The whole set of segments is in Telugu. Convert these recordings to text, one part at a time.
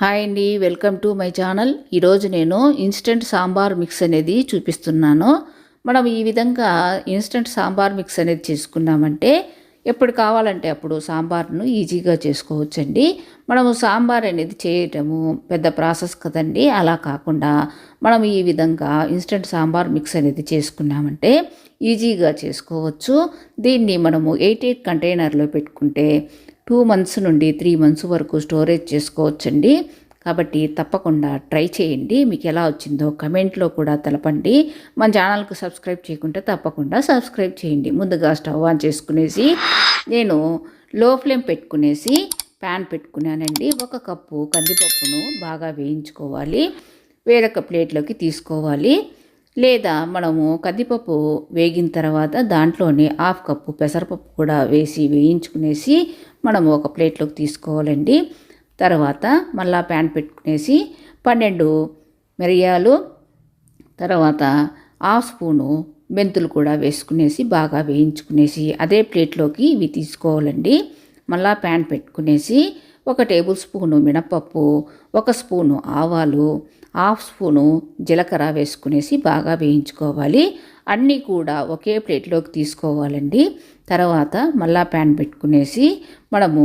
హాయ్ అండి వెల్కమ్ టు మై ఛానల్. ఈరోజు నేను ఇన్స్టెంట్ సాంబార్ మిక్స్ అనేది చూపిస్తున్నాను. మనం ఈ విధంగా ఇన్స్టెంట్ సాంబార్ మిక్స్ అనేది చేసుకున్నామంటే ఎప్పుడు కావాలంటే అప్పుడు సాంబార్ను ఈజీగా చేసుకోవచ్చండి. మనము సాంబార్ అనేది చేయటము పెద్ద ప్రాసెస్ కదండి. అలా కాకుండా మనం ఈ విధంగా ఇన్స్టెంట్ సాంబార్ మిక్స్ అనేది చేసుకున్నామంటే ఈజీగా చేసుకోవచ్చు. దీన్ని మనము ఎయిట్ ఎయిట్ కంటైనర్లో పెట్టుకుంటే టూ మంత్స్ నుండి త్రీ మంత్స్ వరకు స్టోరేజ్ చేసుకోవచ్చండి. కాబట్టి తప్పకుండా ట్రై చేయండి. మీకు ఎలా వచ్చిందో కమెంట్లో కూడా తెలపండి. మన ఛానల్కు సబ్స్క్రైబ్ చేయకుంటే తప్పకుండా సబ్స్క్రైబ్ చేయండి. ముందుగా స్టవ్ ఆన్ చేసుకునేసి నేను లో ఫ్లేమ్ పెట్టుకునేసి ప్యాన్ పెట్టుకున్నానండి. ఒక కప్పు కందిపప్పును బాగా వేయించుకోవాలి. వేరొక ప్లేట్లోకి తీసుకోవాలి. లేదా మనము కందిపప్పు వేగిన తర్వాత దాంట్లోనే హాఫ్ కప్పు పెసరపప్పు కూడా వేసి వేయించుకునేసి మనము ఒక ప్లేట్లోకి తీసుకోవాలండి. తర్వాత మళ్ళా ప్యాన్ పెట్టుకునేసి పన్నెండు మిరియాలు తర్వాత హాఫ్ స్పూను మెంతులు కూడా వేసుకునేసి బాగా వేయించుకునేసి అదే ప్లేట్లోకి ఇవి తీసుకోవాలండి. మళ్ళా ప్యాన్ పెట్టుకునేసి ఒక టేబుల్ స్పూను మినపప్పు ఒక స్పూను ఆవాలు హాఫ్ స్పూను జీలకర్ర వేసుకునేసి బాగా వేయించుకోవాలి. అన్నీ కూడా ఒకే ప్లేట్లోకి తీసుకోవాలండి. తర్వాత మళ్ళా ప్యాన్ పెట్టుకునేసి మనము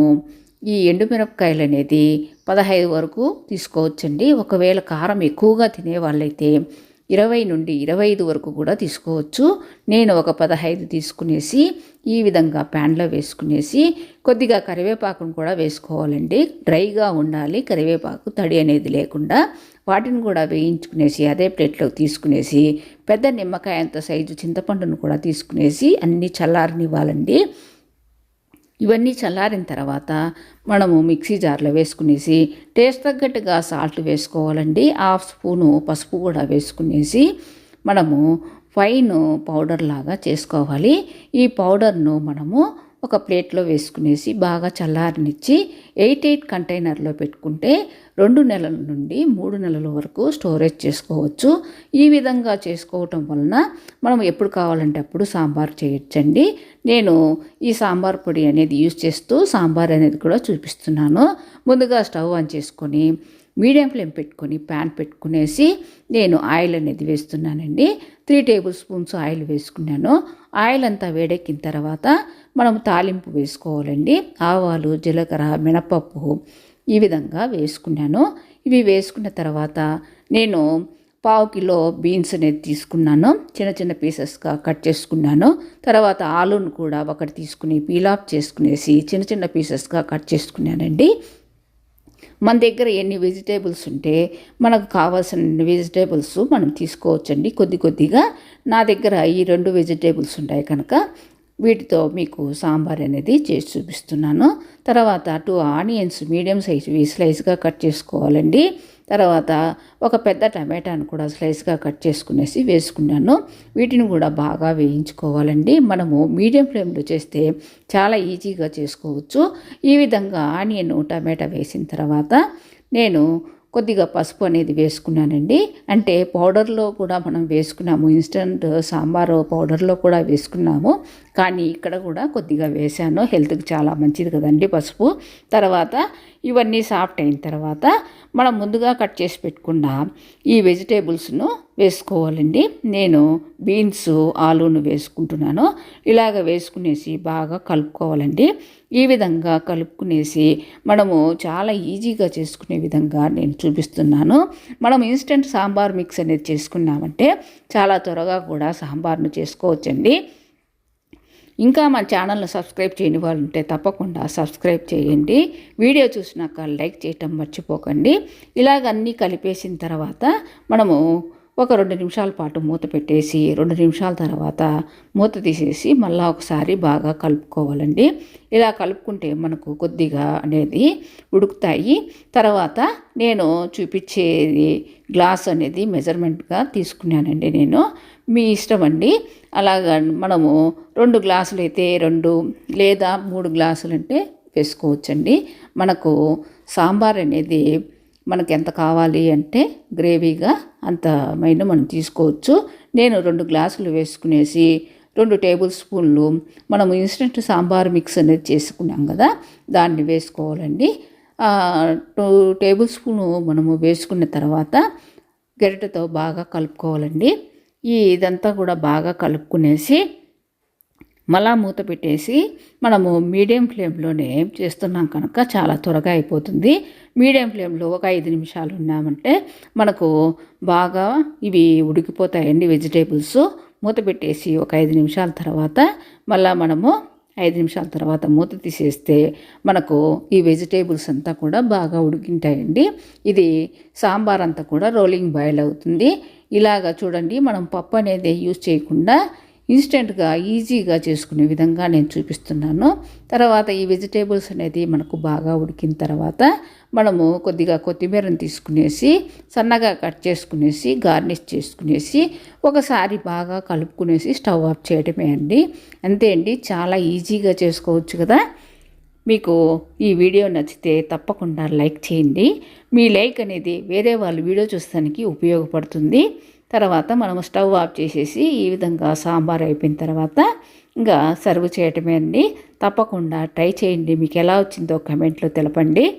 ఈ ఎండుమిరపకాయలు అనేది పదహైదు వరకు తీసుకోవచ్చండి. ఒకవేళ కారం ఎక్కువగా తినే వాళ్ళైతే ఇరవై నుండి ఇరవై ఐదు వరకు కూడా తీసుకోవచ్చు. నేను ఒక పదహైదు తీసుకునేసి ఈ విధంగా ప్యాన్లో వేసుకునేసి కొద్దిగా కరివేపాకును కూడా వేసుకోవాలండి. డ్రైగా ఉండాలి. కరివేపాకు తడి అనేది లేకుండా వాటిని కూడా వేయించుకునేసి అదే ప్లేట్లోకి తీసుకునేసి పెద్ద నిమ్మకాయ అంత సైజు చింతపండును కూడా తీసుకునేసి అన్నీ చల్లారనివ్వాలండి. ఇవన్నీ చల్లారిన తర్వాత మనము మిక్సీ జార్లో వేసుకునేసి టేస్ట్ తగ్గట్టుగా సాల్ట్ వేసుకోవాలండి. హాఫ్ స్పూను పసుపు కూడా వేసుకునేసి మనము ఫైన్ పౌడర్ లాగా చేసుకోవాలి. ఈ పౌడర్ను మనము ఒక ప్లేట్లో వేసుకునేసి బాగా చల్లారనిచ్చి ఎయిట్ ఎయిట్ కంటైనర్లో పెట్టుకుంటే రెండు నెలల నుండి మూడు నెలల వరకు స్టోరేజ్ చేసుకోవచ్చు. ఈ విధంగా చేసుకోవటం వలన మనం ఎప్పుడు కావాలంటే అప్పుడు సాంబార్ చేయొచ్చండి. నేను ఈ సాంబార్ పొడి అనేది యూజ్ చేస్తూ సాంబార్ అనేది కూడా చూపిస్తున్నాను. ముందుగా స్టవ్ ఆన్ చేసుకొని మీడియం ఫ్లేమ్ పెట్టుకొని ప్యాన్ పెట్టుకునేసి నేను ఆయిల్ అనేది వేస్తున్నానండి. త్రీ టేబుల్ స్పూన్స్ ఆయిల్ వేసుకున్నాను. ఆయిల్ అంతా వేడెక్కిన తర్వాత మనం తాలింపు వేసుకోవాలండి. ఆవాలు జీలకర్ర మినపప్పు ఈ విధంగా వేసుకున్నాను. ఇవి వేసుకున్న తర్వాత నేను పావు కిలో బీన్స్ అనేది తీసుకున్నాను. చిన్న చిన్న పీసెస్గా కట్ చేసుకున్నాను. తర్వాత ఆలూను కూడా ఒకటి తీసుకుని పీలాప్ చేసుకునేసి చిన్న చిన్న పీసెస్గా కట్ చేసుకున్నానండి. మన దగ్గర ఎన్ని వెజిటేబుల్స్ ఉంటే మనకు కావాల్సిన వెజిటేబుల్స్ మనం తీసుకోవచ్చండి. కొద్ది కొద్దిగా నా దగ్గర ఈ రెండు వెజిటేబుల్స్ ఉంటాయి కనుక వీటితో మీకు సాంబార్ అనేది చేసి చూపిస్తున్నాను. తర్వాత టూ ఆనియన్స్ మీడియం సైజు స్లైస్గా కట్ చేసుకోవాలండి. తర్వాత ఒక పెద్ద టమాటాను కూడా స్లైస్గా కట్ చేసుకునేసి వేసుకున్నాను. వీటిని కూడా బాగా వేయించుకోవాలండి. మనము మీడియం ఫ్లేమ్లో చేస్తే చాలా ఈజీగా చేసుకోవచ్చు. ఈ విధంగా ఆనియన్ టమాటా వేసిన తర్వాత నేను కొద్దిగా పసుపు అనేది వేసుకున్నానండి. అంటే పౌడర్లో కూడా మనం వేసుకున్నాము. ఇన్స్టంట్ సాంబారు పౌడర్లో కూడా వేసుకున్నాము. కానీ ఇక్కడ కూడా కొద్దిగా వేసాను హెల్త్కి చాలా మంచిది కదండి పసుపు. తర్వాత ఇవన్నీ సాఫ్ట్ అయిన తర్వాత మనం ముందుగా కట్ చేసి పెట్టుకున్న ఈ వెజిటేబుల్స్ను వేసుకోవాలండి. నేను బీన్స్ ఆలూను వేసుకుంటున్నాను. ఇలాగ వేసుకునేసి బాగా కలుపుకోవాలండి. ఈ విధంగా కలుపుకునేసి మనము చాలా ఈజీగా చేసుకునే విధంగా నేను చూపిస్తున్నాను. మనం ఇన్స్టెంట్ సాంబార్ మిక్స్ అనేది చేసుకున్నామంటే చాలా త్వరగా కూడా సాంబార్ను చేసుకోవచ్చండి. ఇంకా మన ఛానల్ను సబ్స్క్రైబ్ చేయని వాళ్ళు ఉంటే తప్పకుండా సబ్స్క్రైబ్ చేయండి. వీడియో చూసినాక లైక్ చేయటం మర్చిపోకండి. ఇలాగ అన్నీ కలిపేసిన తర్వాత మనము ఒక రెండు నిమిషాల పాటు మూత పెట్టేసి రెండు నిమిషాల తర్వాత మూత తీసేసి మళ్ళీ ఒకసారి బాగా కలుపుకోవాలండి. ఇలా కలుపుకుంటే మనకు కొద్దిగా అనేది ఉడుకుతాయి. తర్వాత నేను చూపించేది గ్లాస్ అనేది మెజర్మెంట్గా తీసుకున్నానండి నేను. మీ ఇష్టం అండి. అలాగా మనము రెండు గ్లాసులు అయితే రెండు లేదా మూడు గ్లాసులు అంటే వేసుకోవచ్చండి. మనకు సాంబార్ అనేది మనకు ఎంత కావాలి అంటే గ్రేవీగా అంత మైన మనం తీసుకోవచ్చు. నేను రెండు గ్లాసులు వేసుకునేసి రెండు టేబుల్ స్పూన్లు మనం ఇన్స్టెంట్ సాంబార్ మిక్స్ అనేది చేసుకున్నాం కదా దాన్ని వేసుకోవాలండి. టూ టేబుల్ స్పూను మనము వేసుకున్న తర్వాత గరిటెతో బాగా కలుపుకోవాలండి. ఈ ఇదంతా కూడా బాగా కలుపుకునేసి మళ్ళా మూత పెట్టేసి మనము మీడియం ఫ్లేమ్లోనే చేస్తున్నాం కనుక చాలా త్వరగా అయిపోతుంది. మీడియం ఫ్లేమ్లో ఒక ఐదు నిమిషాలు ఉన్నామంటే మనకు బాగా ఇవి ఉడికిపోతాయండి వెజిటేబుల్స్. మూత పెట్టేసి ఒక ఐదు నిమిషాల తర్వాత మళ్ళీ మనము ఐదు నిమిషాల తర్వాత మూత తీసేస్తే మనకు ఈ వెజిటేబుల్స్ అంతా కూడా బాగా ఉడికింటాయండి. ఇది సాంబార్ అంతా కూడా రోలింగ్ బాయిల్ అవుతుంది. ఇలాగా చూడండి మనం పప్పు అనేది యూజ్ చేయకుండా ఇన్స్టెంట్గా ఈజీగా చేసుకునే విధంగా నేను చూపిస్తున్నాను. తర్వాత ఈ వెజిటేబుల్స్ అనేది మనకు బాగా ఉడికిన తర్వాత మనము కొద్దిగా కొత్తిమీరను తీసుకునేసి సన్నగా కట్ చేసుకునేసి గార్నిష్ చేసుకునేసి ఒకసారి బాగా కలుపుకునేసి స్టవ్ ఆఫ్ చేయడమే అండి. అంతే అండి. చాలా ఈజీగా చేసుకోవచ్చు కదా. మీకు ఈ వీడియో నచ్చితే తప్పకుండా లైక్ చేయండి. మీ లైక్ అనేది వేరే వాళ్ళు వీడియో చూస్తానికి ఉపయోగపడుతుంది. తర్వాత మనం స్టవ్ ఆఫ్ చేసేసి ఈ విధంగా సాంబార్ అయిపోయిన తర్వాత ఇంకా సర్వ్ చేయటమే అండి. తప్పకుండా ట్రై చేయండి. మీకు ఎలా వచ్చిందో కమెంట్లో తెలపండి.